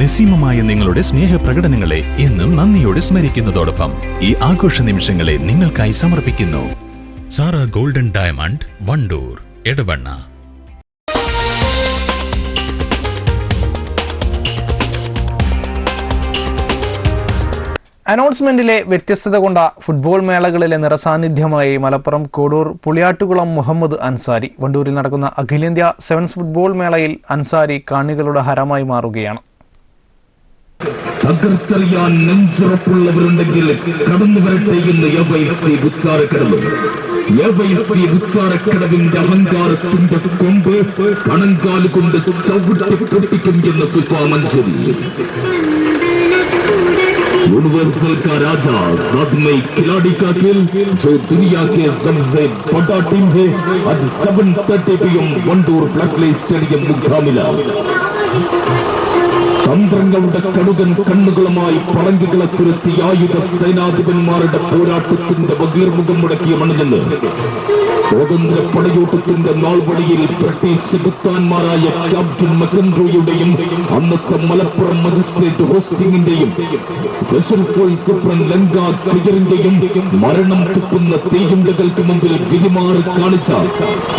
നിസ്സീമമായ നിങ്ങളുടെ സ്നേഹപ്രകടനങ്ങളെ എന്നും നന്ദിയോടെ സ്മരിക്കുന്നതോടൊപ്പം ഈ ആഘോഷ നിമിഷങ്ങളെ നിങ്ങൾക്കായി സമർപ്പിക്കുന്നു. Sara golden diamond Wandoor Edavanna. അനൗൺസ്മെന്റിലെ വ്യത്യസ്തത കൊണ്ട ഫുട്ബോൾ മേളകളിലെ നിറസാന്നിധ്യമായി മലപ്പുറം കോടൂർ പുളിയാട്ടുകുളം മുഹമ്മദ് അൻസാരി വണ്ടൂരിൽ നടക്കുന്ന അഖിലേന്ത്യാ സെവൻസ് ഫുട്ബോൾ മേളയിൽ അൻസാരി കാണികളുടെ ഹരമായി മാറുകയാണ്. തകർത്തറിയാൻ നെഞ്ചുറപ്പുള്ളവരുണ്ടെങ്കിൽ കടന്നു വരട്ടെ എന്ന് A Y C Ucharakkadavu A Y C ഉച്ചാരക്കടവിന്റെ അഹങ്കാരത്തിന്റെ കൊമ്പ് കണങ്കാല് കൊണ്ട് ചവിട്ടി പൊട്ടിക്കും എന്ന് ഫിഫ മഞ്ചേരി यूनिवर्सल का राजा सदमई खिलाड़ी का खेल जो दुनिया के सबसे बड़ा टीम है आज seven thirty P M Wandoor floodlit stadium मुकाबला തന്ത്രങ്ങളുടെ കടുകൻ കണ്ണുകളുമായി പറങ്കുകളെ തുരുത്തി ആയുധ സേനാധിപന്മാരുടെ പോരാട്ടത്തിന്റെ ബഗീർമുഖം മുടക്കിയ മണ്ണിൽ സ്വാതന്ത്ര്യ പടയോട്ടത്തിന്റെ നാൾവഴിയിൽ ബ്രിട്ടീഷ് ഗുപ്താന്മാരായ ക്യാപ്റ്റൻ മക്കൻഡ്രോയുടെയും അന്നത്തെ മലപ്പുറം മജിസ്ട്രേറ്റ് ഹോസ്റ്റിംഗിന്റെയും സ്പെഷ്യൽ ഫോഴ്സ് സൂപ്രണ്ട് ലങ്ക ക്ലിയറിന്റെയും മരണം തുപ്പുന്ന തീയുണ്ടകൾക്ക് മുമ്പിൽ വിരിമാറി കാണിച്ച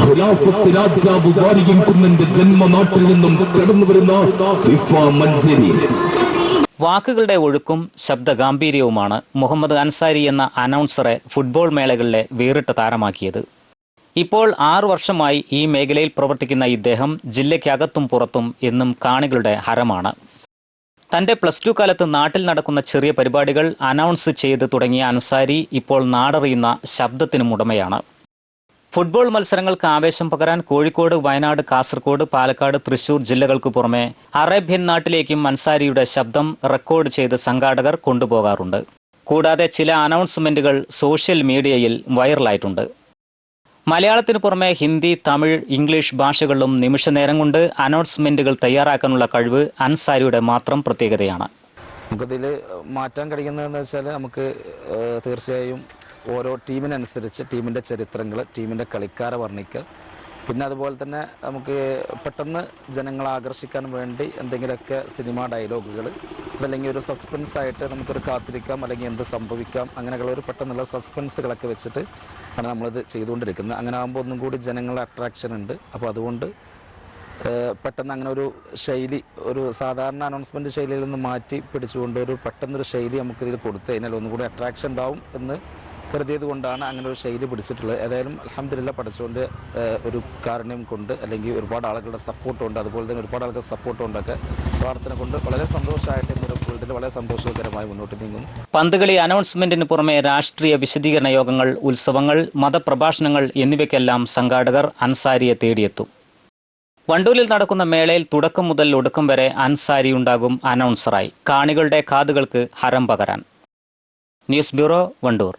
ഖിലാഫത്ത് രാജാവ് വാരിയും കുന്നന്റെ ജന്മനാട്ടിൽ നിന്നും കടന്നു വരുന്ന ഫിഫ വാക്കുകളുടെ ഒഴുക്കും ശബ്ദഗാംഭീര്യവുമാണ് മുഹമ്മദ് അൻസാരി എന്ന അനൗൺസറെ ഫുട്ബോൾ മേളകളിലെ വേറിട്ട താരമാക്കിയത്. ഇപ്പോൾ ആറു വർഷമായി ഈ മേഖലയിൽ പ്രവർത്തിക്കുന്ന ഇദ്ദേഹം ജില്ലയ്ക്കകത്തും പുറത്തും എന്നും കാണികളുടെ ഹരമാണ്. തന്റെ പ്ലസ് ടു കാലത്ത് നാട്ടിൽ നടക്കുന്ന ചെറിയ പരിപാടികൾ അനൗൺസ് ചെയ്ത് തുടങ്ങിയ അൻസാരി ഇപ്പോൾ നാടറിയുന്ന ശബ്ദത്തിനും ഉടമയാണ്. ഫുട്ബോൾ മത്സരങ്ങൾക്ക് ആവേശം പകരാൻ കോഴിക്കോട് വയനാട് കാസർകോട് പാലക്കാട് തൃശൂർ ജില്ലകൾക്ക് പുറമെ അറേബ്യൻ നാട്ടിലേക്കും അൻസാരിയുടെ ശബ്ദം റെക്കോർഡ് ചെയ്ത് സംഘാടകർ കൊണ്ടുപോകാറുണ്ട്. കൂടാതെ ചില അനൗൺസ്മെന്റുകൾ സോഷ്യൽ മീഡിയയിൽ വൈറലായിട്ടുണ്ട്. മലയാളത്തിനു പുറമെ ഹിന്ദി തമിഴ് ഇംഗ്ലീഷ് ഭാഷകളിലും നിമിഷനേരം കൊണ്ട് അനൗൺസ്മെന്റുകൾ തയ്യാറാക്കാനുള്ള കഴിവ് അൻസാരിയുടെ മാത്രം പ്രത്യേകതയാണ്. നമുക്കതിൽ മാറ്റാൻ കഴിയുന്നതെന്ന് വെച്ചാൽ നമുക്ക് തീർച്ചയായും ഓരോ ടീമിനനുസരിച്ച് ടീമിന്റെ ചരിത്രങ്ങൾ ടീമിന്റെ കളിക്കാരെ വർണിക്കുക. പിന്നെ അതുപോലെ തന്നെ നമുക്ക് പെട്ടെന്ന് ജനങ്ങളെ ആകർഷിക്കാൻ വേണ്ടി എന്തെങ്കിലുമൊക്കെ സിനിമ ഡയലോഗുകൾ അതല്ലെങ്കിൽ ഒരു സസ്പെൻസ് ആയിട്ട് നമുക്കൊരു കാത്തിരിക്കാം അല്ലെങ്കിൽ എന്ത് സംഭവിക്കാം അങ്ങനെയുള്ള ഒരു പെട്ടെന്നുള്ള സസ്പെൻസുകളൊക്കെ വെച്ചിട്ട് ആണ് നമ്മളിത് ചെയ്തുകൊണ്ടിരിക്കുന്നത്. അങ്ങനെ ആകുമ്പോൾ ഒന്നും കൂടി ജനങ്ങളെ അട്രാക്ഷൻ ഉണ്ട്. അപ്പോൾ അതുകൊണ്ട് പെട്ടെന്ന് അങ്ങനെ ഒരു ശൈലി ഒരു സാധാരണ അനൗൺസ്മെന്റ് ശൈലിയിൽ നിന്ന് മാറ്റി പിടിച്ചുകൊണ്ട് ഒരു പെട്ടെന്നൊരു ശൈലി നമുക്കിതിൽ കൊടുത്തു കഴിഞ്ഞാൽ ഒന്നും കൂടി അട്രാക്ഷൻ ഉണ്ടാവും എന്ന് കരുതിയത് കൊണ്ടാണ് അങ്ങനെ ഒരു ശൈലി പിടിച്ചിട്ടുള്ളത്. ഏതായാലും അലഹമില്ല പഠിച്ചുകൊണ്ട് ഒരു കാരുണ്യം കൊണ്ട് അല്ലെങ്കിൽ ഒരുപാട് ആളുകളുടെ സപ്പോർട്ട് ഉണ്ട് അതുപോലെ തന്നെ ഒരുപാട് ആളുകളുടെ സപ്പോർട്ട് കൊണ്ടൊക്കെ പ്രാർത്ഥന കൊണ്ട് വളരെ സന്തോഷമായിട്ട് ഇന്നൊരു ഫീൽഡിൽ വളരെ സന്തോഷകരമായി മുന്നോട്ട് നീങ്ങുന്നു പന്തുകളി അനൗൺസ്മെന്റിന് പുറമെ രാഷ്ട്രീയ വിശദീകരണ യോഗങ്ങൾ ഉത്സവങ്ങൾ മതപ്രഭാഷണങ്ങൾ എന്നിവയ്ക്കെല്ലാം സംഘാടകർ അൻസാരിയെ തേടിയെത്തും. വണ്ടൂരിൽ നടക്കുന്ന മേളയിൽ തുടക്കം മുതൽ ഒടുക്കം വരെ അൻസാരി ഉണ്ടാകും അനൗൺസറായി. കാണികളുടെ കാതുകൾക്ക് ഹരം പകരാൻ. News bureau Wandoor.